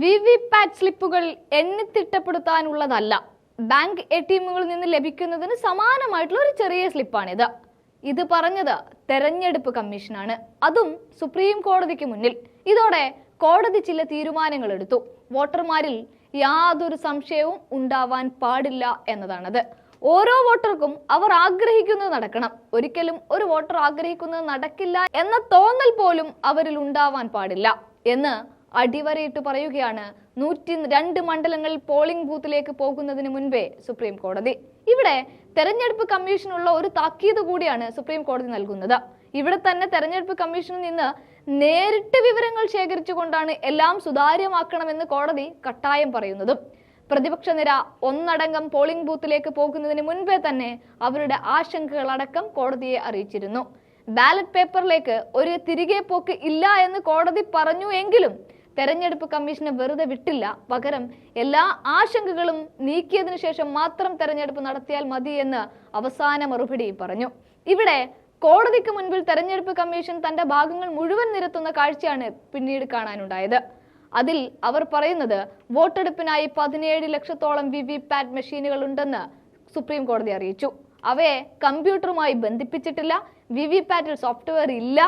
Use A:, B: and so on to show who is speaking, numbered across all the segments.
A: V V PAT സ്ലിപ്പുകൾ എണ്ണിത്തിട്ടപ്പെടുത്താനുള്ളതല്ല bank A T എമ്മുകളിൽ നിന്ന് ലഭിക്കുന്നതിന് സമാനമായിട്ടുള്ള ഒരു ചെറിയ സ്ലിപ്പാണിത്. ഇത് പറഞ്ഞത് തെരഞ്ഞെടുപ്പ് കമ്മീഷനാണ്. അതും സുപ്രീം കോടതിക്ക് മുന്നിൽ. ഇതോടെ കോടതി ചില തീരുമാനങ്ങൾ എടുത്തു. വോട്ടർമാരിൽ യാതൊരു സംശയവും ഉണ്ടാവാൻ പാടില്ല എന്നതാണത്. ഓരോ വോട്ടർക്കും അവർ ആഗ്രഹിക്കുന്നത് നടക്കണം. ഒരിക്കലും ഒരു വോട്ടർ ആഗ്രഹിക്കുന്നത് നടക്കില്ല എന്ന തോന്നൽ പോലും അവരിൽ ഉണ്ടാവാൻ പാടില്ല എന്ന് അടിവരയിട്ട് പറയുകയാണ്. നൂറ്റി രണ്ട് മണ്ഡലങ്ങളിൽ പോളിംഗ് ബൂത്തിലേക്ക് പോകുന്നതിന് മുൻപേ സുപ്രീം കോടതി. ഇവിടെ തെരഞ്ഞെടുപ്പ് കമ്മീഷനുള്ള ഒരു താക്കീത് കൂടിയാണ് സുപ്രീം കോടതി നൽകുന്നത്. ഇവിടെ തന്നെ തെരഞ്ഞെടുപ്പ് കമ്മീഷനിൽ നിന്ന് നേരിട്ട് വിവരങ്ങൾ ശേഖരിച്ചുകൊണ്ടാണ് എല്ലാം സുതാര്യമാക്കണമെന്ന് കോടതി കട്ടായം പറയുന്നതും. പ്രതിപക്ഷ നിര ഒന്നടങ്കം പോളിംഗ് ബൂത്തിലേക്ക് പോകുന്നതിന് മുൻപേ തന്നെ അവരുടെ ആശങ്കകളടക്കം കോടതിയെ അറിയിച്ചിരുന്നു. ബാലറ്റ് പേപ്പറിലേക്ക് ഒരു തിരികെ പോക്ക് ഇല്ല എന്ന് കോടതി പറഞ്ഞു എങ്കിലും തെരഞ്ഞെടുപ്പ് കമ്മീഷനെ വെറുതെ വിട്ടില്ല. പകരം എല്ലാ ആശങ്കകളും നീക്കിയതിനു ശേഷം മാത്രം തെരഞ്ഞെടുപ്പ് നടത്തിയാൽ മതി എന്ന് അവസാന മറുപടി പറഞ്ഞു. ഇവിടെ കോടതിക്ക് മുൻപിൽ തെരഞ്ഞെടുപ്പ് കമ്മീഷൻ തന്റെ ഭാഗങ്ങൾ മുഴുവൻ നിരത്തുന്ന കാഴ്ചയാണ് പിന്നീട് കാണാനുണ്ടായത്. അതിൽ അവർ പറയുന്നത് വോട്ടെടുപ്പിനായി പതിനേഴ് ലക്ഷത്തോളം വി വി പാറ്റ് മെഷീനുകൾ ഉണ്ടെന്ന് സുപ്രീം കോടതി അറിയിച്ചു. അവയെ കമ്പ്യൂട്ടറുമായി ബന്ധിപ്പിച്ചിട്ടില്ല വി വി പാറ്റിൽ സോഫ്റ്റ്വെയർ ഇല്ല.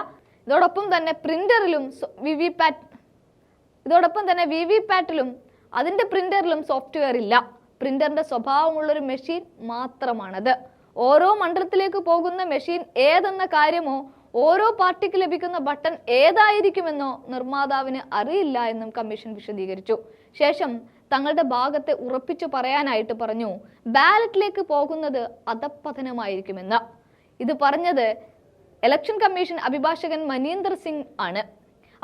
A: ഇതോടൊപ്പം തന്നെ പ്രിന്ററിലും വി വി പാറ്റ് ഇതോടൊപ്പം തന്നെ വി വി പാറ്റിലും അതിന്റെ പ്രിന്ററിലും സോഫ്റ്റ്വെയർ ഇല്ല. പ്രിന്ററിന്റെ സ്വഭാവമുള്ളൊരു മെഷീൻ മാത്രമാണത്. ഓരോ മണ്ഡലത്തിലേക്ക് പോകുന്ന മെഷീൻ ഏതെന്ന കാര്യമോ ഓരോ പാർട്ടിക്ക് ലഭിക്കുന്ന ബട്ടൺ ഏതായിരിക്കുമെന്നോ നിർമ്മാതാവിന് അറിയില്ല എന്നും കമ്മീഷൻ വിശദീകരിച്ചു. ശേഷം തങ്ങളുടെ ഭാഗത്തെ ഉറപ്പിച്ചു പറയാനായിട്ട് പറഞ്ഞു ബാലറ്റിലേക്ക് പോകുന്നത് അധപ്പതനമായിരിക്കുമെന്ന് ഇത് പറഞ്ഞത് ഇലക്ഷൻ കമ്മീഷൻ അഭിഭാഷകൻ മനീന്ദർ സിംഗ് ആണ്.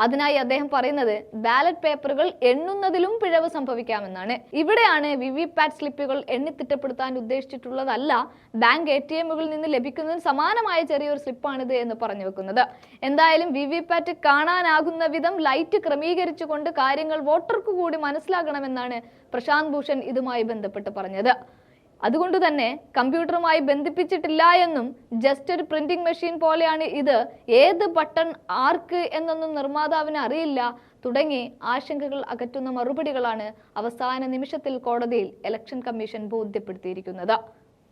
A: അതിനായി അദ്ദേഹം പറയുന്നത് ബാലറ്റ് പേപ്പറുകൾ എണ്ണുന്നതിലും പിഴവ് സംഭവിക്കാമെന്നാണ്. ഇവിടെയാണ് വി വി പാറ്റ് സ്ലിപ്പുകൾ എണ്ണിത്തിട്ടപ്പെടുത്താൻ ഉദ്ദേശിച്ചിട്ടുള്ളതല്ല. ബാങ്ക് എ ടി എമ്മുകളിൽ നിന്ന് ലഭിക്കുന്നതിന് സമാനമായ ചെറിയൊരു സ്ലിപ്പാണിത് എന്ന് പറഞ്ഞു വെക്കുന്നത്. എന്തായാലും വി വി പാറ്റ് കാണാനാകുന്ന വിധം ലൈറ്റ് ക്രമീകരിച്ചുകൊണ്ട് കാര്യങ്ങൾ വോട്ടർക്ക് കൂടി മനസ്സിലാകണമെന്നാണ് പ്രശാന്ത് ഭൂഷൺ ഇതുമായി ബന്ധപ്പെട്ട് പറഞ്ഞത്. അതുകൊണ്ട് തന്നെ കമ്പ്യൂട്ടറുമായി ബന്ധിപ്പിച്ചിട്ടില്ല എന്നും ജസ്റ്റ് ഒരു പ്രിന്റിംഗ് മെഷീൻ പോലെയാണ് ഇത്. ഏത് ബട്ടൺ ആർക്ക് എന്നൊന്നും നിർമ്മാതാവിന് അറിയില്ല. തുടങ്ങി ആശങ്കകൾ അകറ്റുന്ന മറുപടികളാണ് അവസാന നിമിഷത്തിൽ കോടതിയിൽ ഇലക്ഷൻ കമ്മീഷൻ ബോധ്യപ്പെടുത്തിയിരിക്കുന്നത്.